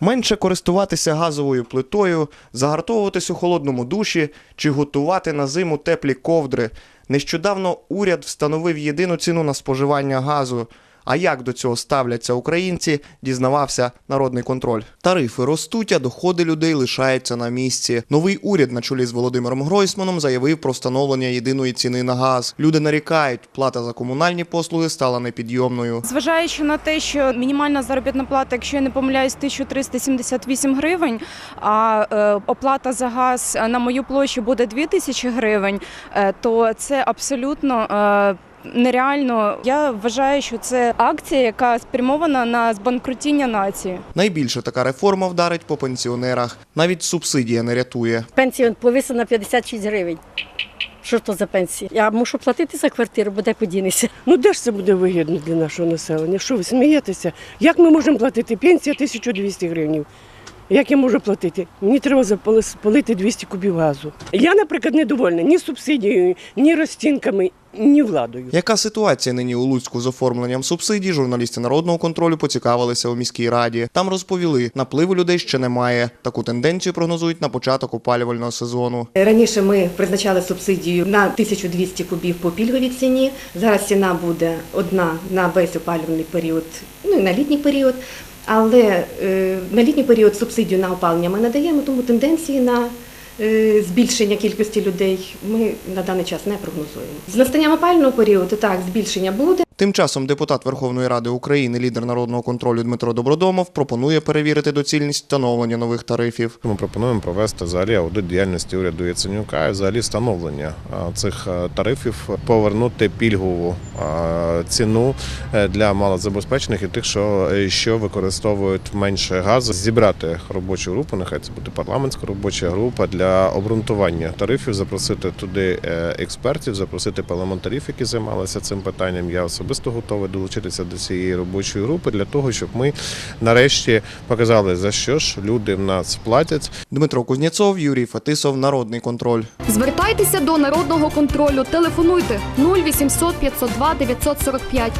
Менше користуватися газовою плитою, загартовуватись у холодному душі чи готувати на зиму теплі ковдри. Нещодавно уряд встановив єдину ціну на споживання газу. А як до цього ставляться українці, дізнавався народний контроль. Тарифи ростуть, а доходи людей лишаються на місці. Новий уряд на чолі з Володимиром Гройсманом заявив про встановлення єдиної ціни на газ. Люди нарікають, плата за комунальні послуги стала непідйомною. Зважаючи на те, що мінімальна заробітна плата, якщо я не помиляюсь, 1378 гривень, а е, оплата за газ на мою площу буде 2000 гривень, е, то це абсолютно. Нереально, я вважаю, що це акція, яка спрямована на збанкрутіння нації. Найбільше така реформа вдарить по пенсіонерах. Навіть субсидія не рятує. Пенсія повисла на 56 гривень. Що то за пенсія? Я мушу платити за квартиру, бо де подінешся. Ну де ж це буде вигідно для нашого населення? Що ви смієтеся? Як ми можемо платити? Пенсія 1200 гривень. Як я можу платити? Мені треба запали- спалити 200 кубів газу. Я, наприклад, недовольна ні субсидією, ні розцінками, ні владою. Яка ситуація нині у Луцьку з оформленням субсидій? Журналісти народного контролю поцікавилися у міській раді. Там розповіли, напливу людей ще немає. Таку тенденцію прогнозують на початок опалювального сезону. Раніше ми призначали субсидію на 1200 кубів по пільговій ціні. Зараз ціна буде одна на весь опалювальний період, ну і на літній період. Але е, на літній період субсидію на опалення ми надаємо, тому тенденції на е, збільшення кількості людей ми на даний час не прогнозуємо. З настанням опального періоду так збільшення буде. Тим часом депутат Верховної Ради України, лідер народного контролю Дмитро Добродомов, пропонує перевірити доцільність встановлення нових тарифів. Ми пропонуємо провести взагалі аудит діяльності уряду Яценюка і взагалі встановлення цих тарифів, повернути пільгову ціну е, для малозабезпечених і тих, що, е, що використовують менше газу, зібрати робочу групу, нехай це буде парламентська робоча група для обґрунтування тарифів, запросити туди е, експертів, запросити парламентарів, які займалися цим питанням. Я особисто готовий долучитися до цієї робочої групи для того, щоб ми нарешті показали за що ж люди в нас платять. Дмитро Кузнєцов, Юрій Фетисов, Народний контроль. Звертайтеся до народного контролю. Телефонуйте 0800 502 945